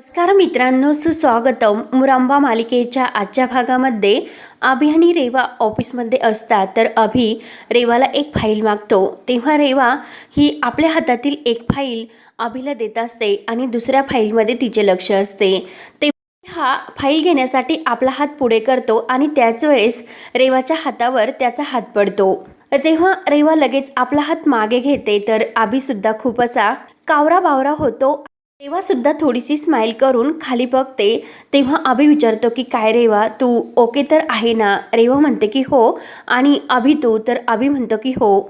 नमस्कार मित्रांनो सुस्वागतम. मुरांबा मालिकेच्या आजच्या भागामध्ये अभि आणि रेवा ऑफिसमध्ये असतात तर अभि रेवाला एक फाईल मागतो. तेव्हा रेवा ही आपल्या हातातील एक फाईल अभिला देत असते आणि दुसऱ्या फाईलमध्ये तिचे लक्ष असते. ते हा फाईल घेण्यासाठी आपला हात पुढे करतो आणि त्याच वेळेस रेवाच्या हातावर त्याचा हात पडतो. तेव्हा रेवा लगेच आपला हात मागे घेते तर अभिसुद्धा खूप असा कावरा बावरा होतो रेवा सुद्धा थोडीशी स्माईल करून खाली बघते. तेव्हा अभि विचारतो की काय रेवा तू ओके तर आहे ना? रेवा म्हणते की हो. आणि अभि तू तर अभि म्हणतो की हो.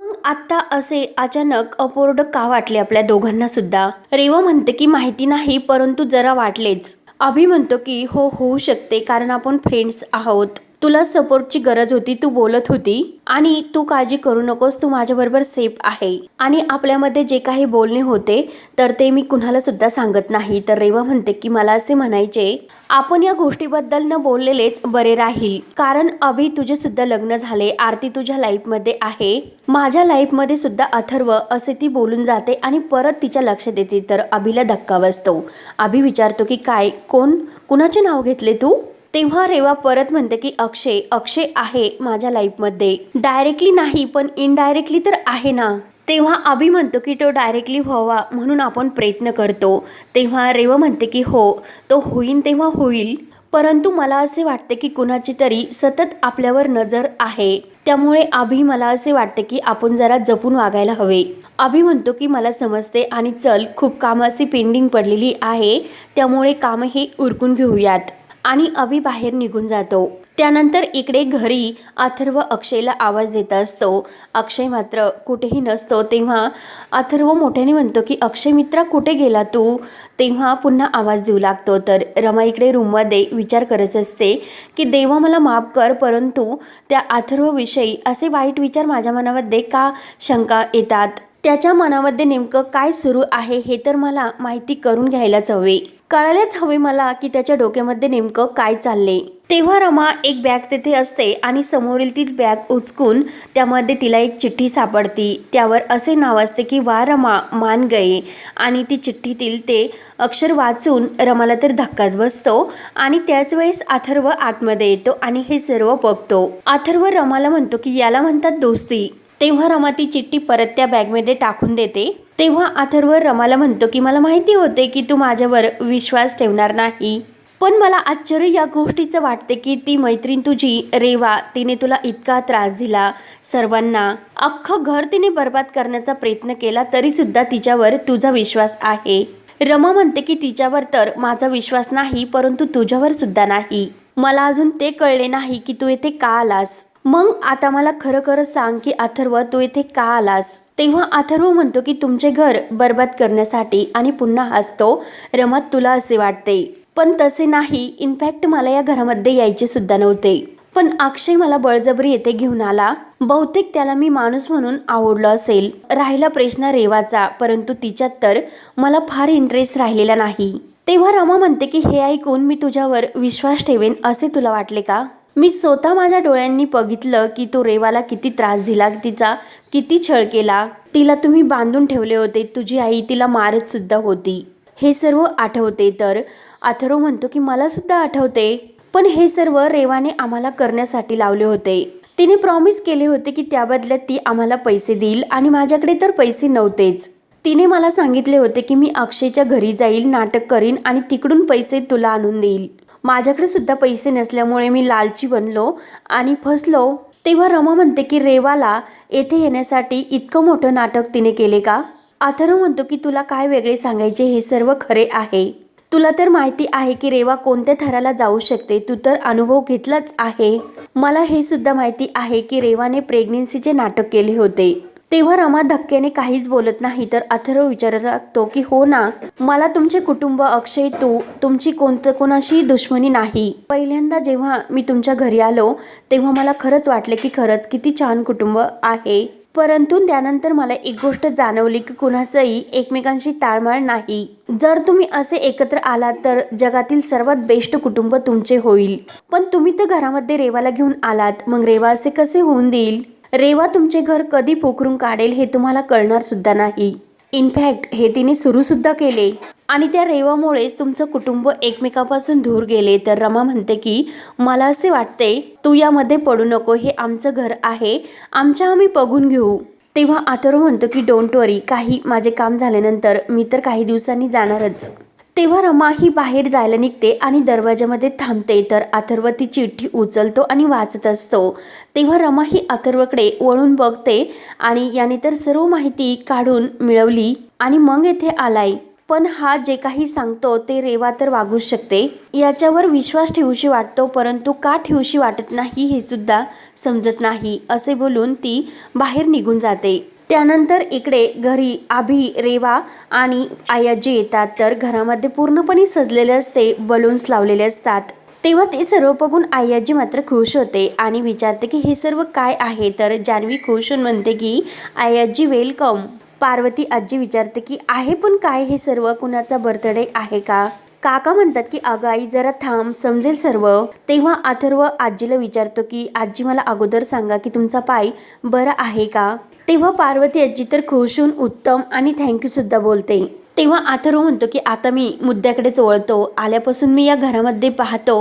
मग आत्ता असे अचानक अपोर्ड का वाटले आपल्या दोघांना सुद्धा रेवा म्हणते की माहिती नाही परंतु जरा वाटलेच. अभि म्हणतो की हो होऊ शकते कारण आपण फ्रेंड्स आहोत. तुला सपोर्टची गरज होती तू बोलत होती. आणि तू काळजी करू नकोस तू माझ्याबरोबर सेफ आहे. आणि आपल्यामध्ये जे काही बोलणे होते तर ते मी कुणाला सुद्धा सांगत नाही. तर रेवा म्हणते की मला असे म्हणायचे आपण या गोष्टीबद्दल न बोललेलेच बरे राहील. कारण अभि तुझे सुद्धा लग्न झाले आरती तुझ्या लाईफमध्ये आहे. माझ्या लाईफमध्ये सुद्धा अथर्व असे ती बोलून जाते आणि परत तिच्या लक्षात येते तर अभिला धक्का बसतो. अभि विचारतो की काय? कोण? कुणाचे नाव घेतले तू? तेव्हा रेवा परत म्हणते की अक्षय अक्षय आहे माझ्या लाईफमध्ये. डायरेक्टली नाही पण इनडायरेक्टली तर आहे ना. तेव्हा अभि म्हणतो की तो डायरेक्टली व्हावा म्हणून आपण प्रयत्न करतो. तेव्हा रेवा म्हणते की हो तो होईन तेव्हा होईल. परंतु मला असे वाटते की कुणाची तरी सतत आपल्यावर नजर आहे. त्यामुळे अभि मला असे वाटते की आपण जरा जपून वागायला हवे. अभि म्हणतो की मला समजते आणि चल खूप कामं अशी पेंडिंग पडलेली आहे. त्यामुळे कामं हे उरकून घेऊयात. आणि अभि बाहेर निघून जातो. त्यानंतर इकडे घरी अथर्व अक्षयला आवाज देत असतो. अक्षय मात्र कुठेही नसतो तेव्हा अथर्व मोठ्याने म्हणतो की अक्षय मित्रा कुठे गेला तू? तेव्हा पुन्हा आवाज देऊ लागतो. तर रमा इकडे रूममध्ये विचार करत असते की देवा मला माफ कर परंतु त्या अथर्वविषयी असे वाईट विचार माझ्या मनामध्ये का शंका येतात? त्याच्या मनामध्ये नेमकं काय सुरू आहे हे तर मला माहिती करून घ्यायलाच हवे. कळायलाच हवे मला की त्याच्या डोक्यामध्ये नेमकं काय चालले तेव्हा रमा एक बॅग तेथे असते आणि समोरील ती बॅग उचकून त्यामध्ये तिला एक चिठ्ठी सापडती. त्यावर असे नाव असते की वा रमा मान गये. आणि ती चिठ्ठीतील ते अक्षर वाचून रमाला तर धक्कात बसतो आणि त्याच वेळेस अथर्व आतमध्ये येतो आणि हे सर्व बघतो. अथर्व रमाला म्हणतो की याला म्हणतात दोस्ती. तेव्हा रमा ती चिठ्ठी परत त्या बॅगमध्ये टाकून देते. तेव्हा अथर्व रमाला म्हणतो की मला माहिती होते की तू माझ्यावर विश्वास ठेवणार नाही. पण मला आश्चर्य या गोष्टीचं वाटते की ती मैत्रीण तुझी रेवा तिने तुला इतका त्रास दिला. सर्वांना अख्खं घर तिने बर्बाद करण्याचा प्रयत्न केला तरी सुद्धा तिच्यावर तुझा विश्वास आहे. रमा म्हणते की तिच्यावर तर माझा विश्वास नाही परंतु तुझ्यावर सुद्धा नाही. मला अजून ते कळले नाही की तू येथे का आलास. मग आता मला खरं खरं सांग की अथर्व तू इथे का आलास? तेव्हा अथर्व म्हणतो की तुमचे घर बरबाद करण्यासाठी आणि पुन्हा हसतो. रमत तुला असे वाटते. पण तसे नाही. इनफॅक्ट मला या घरामध्ये यायचे सुद्धा नव्हते. पण अक्षय मला बळजबरी येथे घेऊन आला. बहुतेक त्याला मी माणूस म्हणून आवडलं असेल. राहिला प्रश्न रेवाचा परंतु तिच्यात तर मला फार इंटरेस्ट राहिलेला नाही. तेव्हा रमा म्हणते की हे ऐकून मी तुझ्यावर विश्वास ठेवेन असे तुला वाटले का? मी स्वतः माझ्या डोळ्यांनी बघितलं की तो रेवाला किती त्रास दिला तिचा किती छळ केला. तिला तुम्ही बांधून ठेवले होते तुझी आई तिला मारत सुद्धा होती. हे सर्व आठवते तर. अथर्व म्हणतो की मला सुद्धा आठवते. पण हे सर्व रेवाने आम्हाला करण्यासाठी लावले होते. तिने प्रॉमिस केले होते की त्याबदल्यात ती आम्हाला पैसे देईल आणि माझ्याकडे तर पैसे नव्हतेच. तिने मला सांगितले होते की मी अक्षयच्या घरी जाईल नाटक करीन आणि तिकडून पैसे तुला आणून देईल. माझ्याकडे सुद्धा पैसे नसल्यामुळे मी लालची बनलो आणि फसलो. तेव्हा रमा म्हणते की रेवाला येथे येण्यासाठी इतकं मोठं नाटक तिने केले का? अथर्व म्हणतो की तुला काय वेगळे सांगायचे हे सर्व खरे आहे. तुला तर माहिती आहे की रेवा कोणत्या थराला जाऊ शकते. तू तर अनुभव घेतलाच आहे. मला हे सुद्धा माहिती आहे की रेवाने प्रेग्नेन्सीचे नाटक केले होते. तेव्हा रमा धक्क्याने काहीच बोलत नाही तर अथर्व विचारत लागतो की हो ना मला तुमचे कुटुंब अक्षय तू तुमची कोणतं कोणाशी दुश्मनी नाही. पहिल्यांदा जेव्हा मी तुमच्या घरी आलो तेव्हा मला खरंच वाटले की खरंच किती छान कुटुंब आहे. परंतु त्यानंतर मला एक गोष्ट जाणवली की कुणाचंही एकमेकांशी ताळमाळ नाही. जर तुम्ही असे एकत्र आलात तर जगातील सर्वात बेस्ट कुटुंब तुमचे होईल. पण तुम्ही तर घरामध्ये रेवाला घेऊन आलात मग रेवा असे कसे होऊन देईल? रेवा तुमचे घर कधी पोखरून काढेल हे तुम्हाला कळणार सुद्धा नाही. इनफॅक्ट हे तिने सुरू सुद्धा केले. आणि त्या रेवामुळेच तुमचं कुटुंब एकमेकापासून दूर गेले. तर रमा म्हणते की मला असे वाटते तू यामध्ये पडू नको. हे आमचं घर आहे. आमच्या आम्ही बघून घेऊ. तेव्हा अथर्व म्हणतो की डोंट वरी काही माझे काम झाल्यानंतर मी तर काही दिवसांनी जाणारच. तेव्हा रमा ही बाहेर जायला निघते आणि दरवाजामध्ये थांबते. तर अथर्व ती चिठ्ठी उचलतो आणि वाचत असतो. तेव्हा रमा ही अथर्वकडे वळून बघते आणि याने तर सर्व माहिती काढून मिळवली आणि मग येथे आलाय. पण हा जे काही सांगतो ते रेवा तर वागू शकते. याच्यावर विश्वास ठेवूशी वाटतो परंतु का ठेवूशी वाटत नाही हे सुद्धा समजत नाही असे बोलून ती बाहेर निघून जाते. त्यानंतर इकडे घरी आभी रेवा आणि आयाजी येतात तर घरामध्ये पूर्णपणे सजलेले असते बलून्स लावलेले असतात. तेव्हा ते सर्व बघून आयाजी मात्र खुश होते आणि विचारते की हे सर्व काय आहे? तर जान्हवी खुश होऊन म्हणते की आयाजी वेलकम पार्वती आजी विचारते की आहे पण काय हे सर्व? कुणाचा बर्थडे आहे का? काका म्हणतात की अगं आई जरा थांब समजेल सर्व. तेव्हा अथर्व आजीला विचारतो की आजी मला अगोदर सांगा की तुमचा पाय बरा आहे का? तेव्हा पार्वती आजी तर खुश होऊन उत्तम आणि थँक्यूसुद्धा बोलते. तेव्हा अथर्व म्हणतो की आता मी मुद्द्याकडेच वळतो आल्यापासून मी या घरामध्ये पाहतो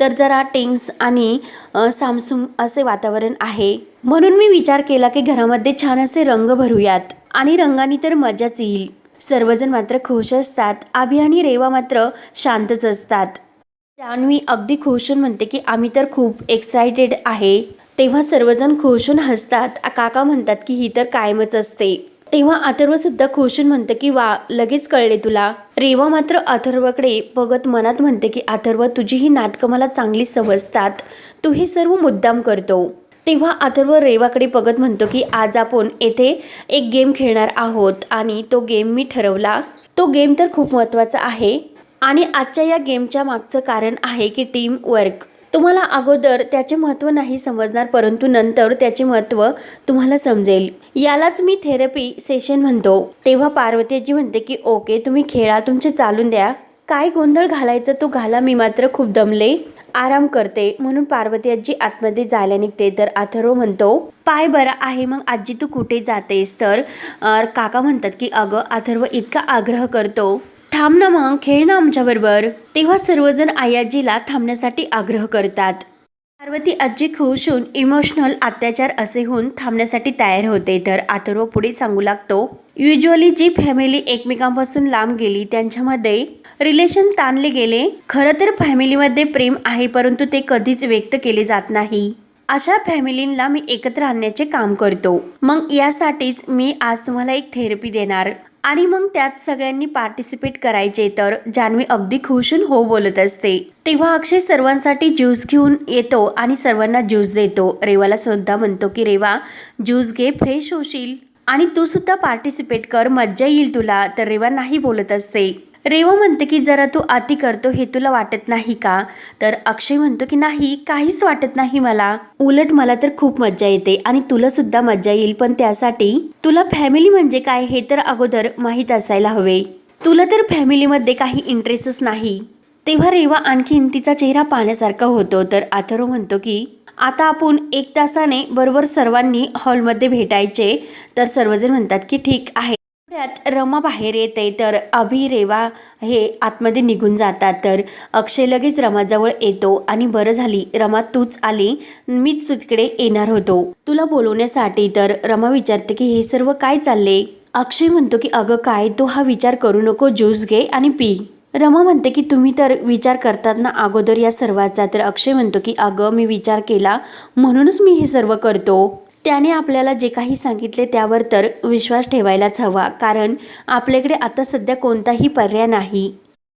तर जरा टेन्स आणि सामसुम सामसूम असे वातावरण आहे. म्हणून मी विचार केला की घरामध्ये छान असे रंग भरूयात. आणि रंगानी तर मजाच येईल. सर्वजण मात्र खुश असतात. आभी आणि रेवा मात्र शांतच असतात. जान्हवी अगदी खुश होऊन म्हणते की आम्ही तर खूप एक्सायटेड आहे. तेव्हा सर्वजण खुशून हसतात. काका म्हणतात की ही तर कायमच असते. तेव्हा अथर्व सुद्धा खुशून म्हणतं की वा लगेच कळले तुला. रेवा मात्र अथर्वकडे बघत मनात म्हणते की अथर्व तुझी ही नाटकं मला चांगली समजतात. तू हे सर्व मुद्दाम करतो. तेव्हा अथर्व रेवाकडे बघत म्हणतो की आज आपण येथे एक गेम खेळणार आहोत आणि तो गेम मी ठरवला. तो गेम तर खूप महत्त्वाचा आहे आणि आजच्या या गेमच्या मागचं कारण आहे की टीम वर्क. तुम्हाला अगोदर त्याचे महत्त्व नाही समजणार परंतु नंतर त्याचे महत्त्व तुम्हाला समजेल. यालाच मी थेरपी सेशन म्हणतो. तेव्हा पार्वतीजी म्हणते की ओके तुम्ही खेळा तुमचे चालून द्या. काय गोंधळ घालायचा तो घाला मी मात्र खूप दमले. आराम करते. म्हणून पार्वती आजी आतमध्ये जायला निघते. तर अथर्व म्हणतो पाय बरा आहे मग आजी तू कुठे जातेस? तर काका म्हणतात की अगं अथर्व इतका आग्रह करतो. थांब ना मग खेळ ना आमच्याबरोबर. तेव्हा सर्वजण आयाजीला थांबण्यासाठी आग्रह करतात. पार्वती आजी खुश होऊन इमोशनल अत्याचार असे होऊन थांबण्यासाठी तयार होते. तर अथर्व पुढे सांगू लागतो. युजली जी फॅमिली एकमेकांपासून लांब गेली त्यांच्यामध्ये रिलेशन ताणले गेले. खरं तर फॅमिलीमध्ये प्रेम आहे परंतु ते कधीच व्यक्त केले जात नाही. अशा फॅमिलींना मी एकत्र आणण्याचे काम करतो. मग यासाठीच मी आज तुम्हाला एक थेरपी देणार. आणि मग त्यात सगळ्यांनी पार्टिसिपेट करायचे. तर जान्हवी अगदी खुश होऊन हो बोलत असते. तेव्हा अक्षय सर्वांसाठी ज्यूस घेऊन येतो आणि सर्वांना ज्यूस देतो. रेवाला सुद्धा म्हणतो की रेवा ज्यूस घे फ्रेश होशील. आणि तू सुद्धा पार्टिसिपेट कर. मज्जा येईल तुला. तर रेवा नाही बोलत असते. रेवा म्हणते की जरा तू आती करतो हे तुला वाटत नाही का? तर अक्षय म्हणतो की नाही काहीच वाटत नाही मला. उलट मला तर खूप मज्जा येते आणि तुला सुद्धा मज्जा येईल पण त्यासाठी तुला फॅमिली म्हणजे काय हे तर अगोदर माहीत असायला हवे. तुला तर फॅमिलीमध्ये काही इंटरेस्टच नाही. तेव्हा रेवा आणखीन तिचा चेहरा पाहण्यासारखा होतो तर आथरो म्हणतो की आता आपण एक तासाने बरोबर सर्वांनी हॉलमध्ये भेटायचे. तर सर्वजण म्हणतात की ठीक आहे. त्यात रमा बाहेर येते तर अभि रेवा हे आतमध्ये निघून जातात. तर अक्षय लगेच रमाजवळ येतो आणि बरं झाली रमा तूच आली मीच तिकडे येणार होतो. तुला बोलवण्यासाठी तर रमा विचारते की हे सर्व काय चालले? अक्षय म्हणतो की अगं काय तू हा विचार करू नको ज्यूस घे आणि पी. रमा म्हणते की तुम्ही तर विचार करतात ना अगोदर या सर्वाचा तर अक्षय म्हणतो की अगं मी विचार केला म्हणूनच मी हे सर्व करतो. त्याने आपल्याला जे काही सांगितले त्यावर तर विश्वास ठेवायलाच हवा कारण आपल्याकडे आता सध्या कोणताही पर्याय नाही.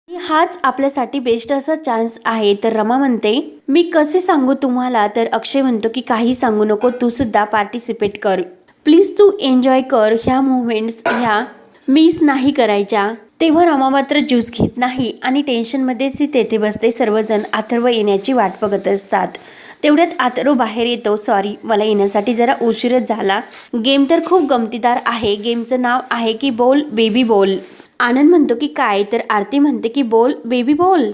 हाच आपल्यासाठी बेस्ट असा चान्स आहे. तर रमा म्हणते मी कसे सांगू तुम्हाला तर अक्षय म्हणतो की काही सांगू नको तू सुद्धा पार्टिसिपेट कर. प्लीज तू एन्जॉय कर. ह्या मुवमेंट्स ह्या मिस नाही करायच्या तेव्हा रमा मात्र ज्यूस घेत नाही आणि टेन्शनमध्येच ती तेथे बसते. सर्वजण अथर्व येण्याची वाट बघत असतात. तेवढ्यात आतरू बाहेर येतो. सॉरी मला येण्यासाठी जरा उशीरच झाला. गेम तर खूप गमतीदार आहे. गेमचं नाव आहे की बोल बेबी बोल. आनंद म्हणतो की काय तर आरती म्हणते की बोल बेबी बोल.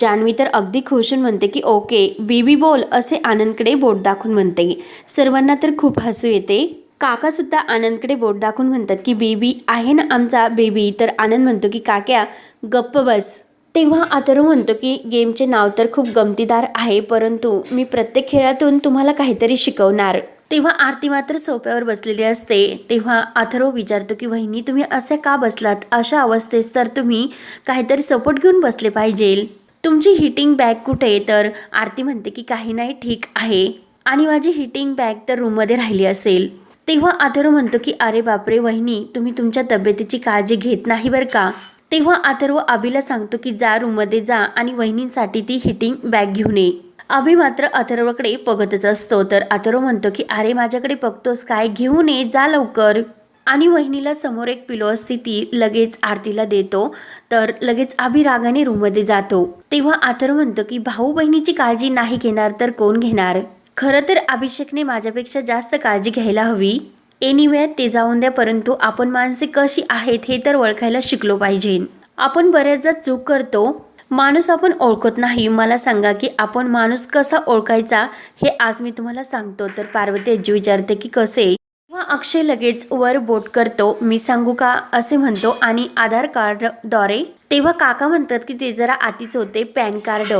जान्हवी तर अगदी खुशून म्हणते की ओके बेबी बोल असे आनंदकडे बोट दाखवून म्हणते. सर्वांना तर खूप हसू येते. काकासुद्धा आनंदकडे बोट दाखवून म्हणतात की बेबी आहे ना आमचा बेबी तर आनंद म्हणतो की काक्या गप्प बस. तेव्हा अथर्व म्हणतो की गेमचे नाव तर खूप गमतीदार आहे परंतु मी प्रत्येक खेळातून तुम्हाला काहीतरी शिकवणार. तेव्हा आरती मात्र सोप्यावर बसलेली असते. तेव्हा अथर्व विचारतो की वहिनी तुम्ही असे का बसलात? अशा अवस्थेत तर तुम्ही काहीतरी सपोर्ट घेऊन बसले पाहिजे. तुमची हिटिंग बॅग कुठे तर आरती म्हणते की काही नाही ठीक आहे. आणि माझी हिटिंग बॅग तर रूममध्ये राहिली असेल. तेव्हा अथर्व म्हणतो की अरे बापरे वहिनी तुम्ही तुमच्या तब्येतीची काळजी घेत नाही बरं का? तेव्हा अथर्व आबीला सांगतो की जा रूममध्ये जा आणि वहिनींसाठी ती हिटिंग बॅग घेऊन ये. अभि मात्र अथर्वकडे बघतच असतो. तर अथर्व म्हणतो की अरे माझ्याकडे बघतोस काय? घेऊन ये जा लवकर. आणि वहिनीला समोर एक पिलो असते ती लगेच आरतीला देतो. तर लगेच अभि रागाने रूममध्ये जातो. तेव्हा अथर्व म्हणतो की भाऊ बहिणीची काळजी नाही घेणार तर कोण घेणार? खरं तर अभिषेकने माझ्यापेक्षा जास्त काळजी घ्यायला हवी. एनिवे ते जाऊन द्या परंतु आपण माणसे कशी आहेत हे तर ओळखायला शिकलो पाहिजे. आपण बऱ्याचदा चूक करतो. माणूस आपण ओळखत नाही. मला सांगा की आपण माणूस कसा ओळखायचा हे आज मी तुम्हाला सांगतो. तर पार्वती आजी विचारते की कसे? अक्षय लगेच वर बोट करतो. मी सांगू का? असे म्हणतो. आणि आधार कार्डद्वारे तेव्हा काका म्हणतात की ते जरा आतीच होते पॅन कार्ड.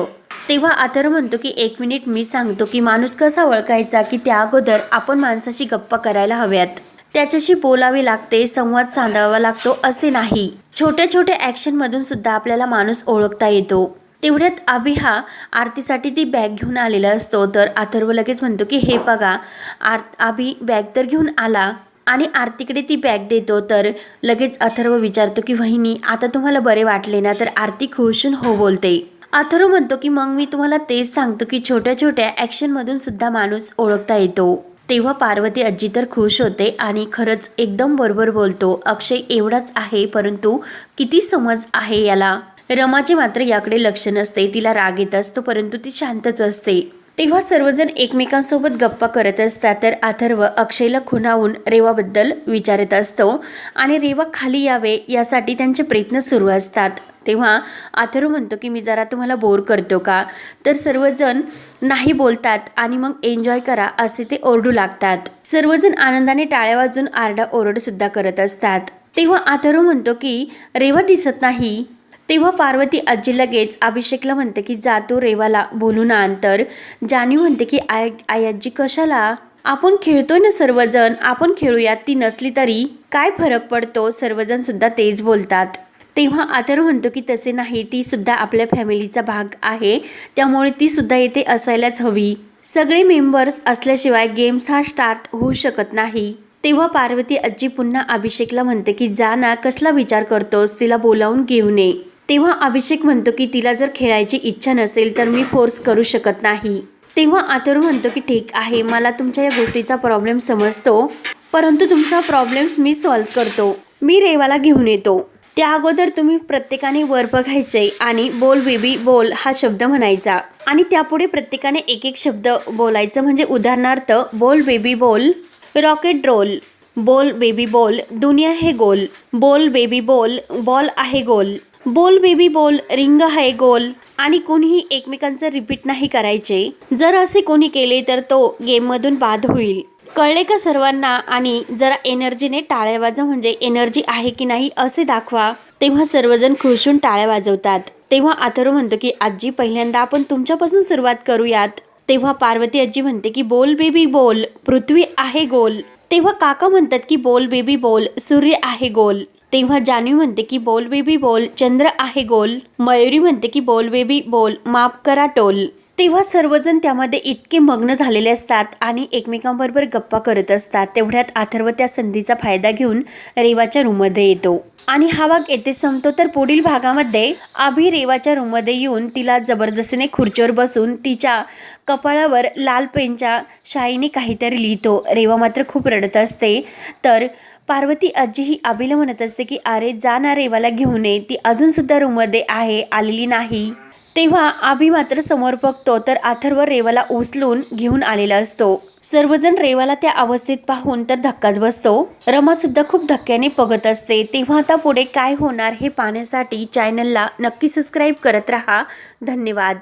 तेव्हा अथर म्हणतो की एक मिनिट मी सांगतो की माणूस कसा ओळखायचा की त्या अगोदर आपण माणसाशी गप्पा करायला हव्यात? त्याच्याशी बोलावे लागते संवाद साधावा लागतो असे नाही. छोट्या छोट्या ॲक्शन मधून सुद्धा आपल्याला माणूस ओळखता येतो. तेवढ्यात अभि हा आरतीसाठी ती बॅग घेऊन आलेला असतो. तर अथर्व लगेच म्हणतो की हे बघा आर अभि बॅग तर घेऊन आला आणि आरतीकडे ती बॅग देतो. तर लगेच अथर्व विचारतो की वहिनी आता तुम्हाला बरे वाटले ना? तर आरती खुशून हो बोलते. अथर्व म्हणतो की मग मी तुम्हाला तेच सांगतो की छोट्या छोट्या ॲक्शनमधून सुद्धा माणूस ओळखता येतो. तेव्हा पार्वती आजी तर खुश होते आणि खरंच एकदम बरोबर बोलतो. अक्षय एवढाच आहे परंतु किती समज आहे याला? रमाचे मात्र याकडे लक्ष नसते. तिला राग येत असतो परंतु ती शांतच असते. तेव्हा सर्वजण एकमेकांसोबत गप्पा करत असतात तर अथर्व अक्षयला खुणावून रेवाबद्दल विचारत असतो आणि रेवा खाली यावे यासाठी त्यांचे प्रयत्न सुरू असतात. तेव्हा अथर्व म्हणतो की मी जरा तुम्हाला बोर करतो का? तर सर्वजण नाही बोलतात आणि मग एन्जॉय करा असे ते ओरडू लागतात. सर्वजण आनंदाने टाळ्या वाजून आरडा ओरडसुद्धा करत असतात. तेव्हा अथर्व म्हणतो की रेवा दिसत नाही. तेव्हा पार्वती आजी लगेच अभिषेकला म्हणते की जातो रेवाला बोलून आण तर. जान्हवी म्हणते की आय आई आजी कशाला? आपण खेळतोय ना सर्वजण आपण खेळूयात ती नसली तरी काय फरक पडतो? सर्वजण सुद्धा तेच बोलतात. तेव्हा आतर म्हणतो की तसे नाही ती सुद्धा आपल्या फॅमिलीचा भाग आहे त्यामुळे ती सुद्धा येथे असायलाच हवी. सगळे मेंबर्स असल्याशिवाय गेम्स हा स्टार्ट होऊ शकत नाही. तेव्हा पार्वती आजी पुन्हा अभिषेकला म्हणते की जा ना कसला विचार करतोस? तिला बोलावून घेऊ नये तेव्हा अभिषेक म्हणतो की तिला जर खेळायची इच्छा नसेल तर मी फोर्स करू शकत नाही. तेव्हा आतरू म्हणतो की ठीक आहे मला तुमच्या या गोष्टीचा प्रॉब्लेम समजतो परंतु तुमचा प्रॉब्लेम्स मी सॉल्व्ह करतो. मी रेवाला घेऊन येतो. त्या अगोदर तुम्ही प्रत्येकाने वर बघायचे आणि बोल बेबी बोल हा शब्द म्हणायचा. आणि त्यापुढे प्रत्येकाने एक एक शब्द बोलायचं म्हणजे उदाहरणार्थ बोल बेबी बोल रॉकेट रोल बोल बेबी बोल दुनिया हे गोल बोल बेबी बोल बॉल आहे गोल. बोल बेबी बोल रिंग आहे गोल. आणि कोणीही एकमेकांचं रिपीट नाही करायचे. जर असे कोणी केले तर तो गेममधून बाद होईल. कळले का सर्वांना? आणि जरा एनर्जीने टाळ्या वाजव म्हणजे एनर्जी आहे की नाही असे दाखवा. तेव्हा सर्वजण खुशून टाळ्या वाजवतात. तेव्हा अथर्व म्हणतो की आजी पहिल्यांदा आपण तुमच्यापासून सुरुवात करूयात. तेव्हा पार्वती आजी म्हणते की बोल बेबी बोल पृथ्वी आहे गोल. तेव्हा काका म्हणतात की बोल बेबी बोल सूर्य आहे गोल. तेव्हा जानवी म्हणते की बोल बेबी बोल. चंद्र आहे गोल. मयुरी म्हणते की बोल बेबी बोल. माफ करा टोल. तेव्हा सर्वजण त्यामध्ये इतके मग्न झालेले असतात आणि एकमेकांबरोबर गप्पा करत असतात. तेवढ्यात अथर्व त्या संधीचा फायदा घेऊन रेवाच्या रूममध्ये येतो. आणि हा भाग येथे संपतो तर पुढील भागामध्ये अभि रेवाच्या रूममध्ये येऊन तिला जबरदस्तीने खुर्चीवर बसून तिच्या कपाळावर लाल पेनच्या शाईने काहीतरी लिहितो. रेवा मात्र खूप रडत असते. तर पार्वती आजी ही म्हणत असते की अरे जा ना रेवाला घेऊन ये. ती अजूनसुद्धा रूममध्ये आहे आलेली नाही. तेव्हा आबी मात्र समोर बघतो तर अथर्व रेवाला उचलून घेऊन आलेला असतो. सर्वजण रेवाला त्या अवस्थेत पाहून तर धक्काच बसतो. रमा सुद्धा खूप धक्क्याने बघत असते. तेव्हा आता पुढे काय होणार हे पाहण्यासाठी चॅनलला नक्की सबस्क्राईब करत राहा. धन्यवाद.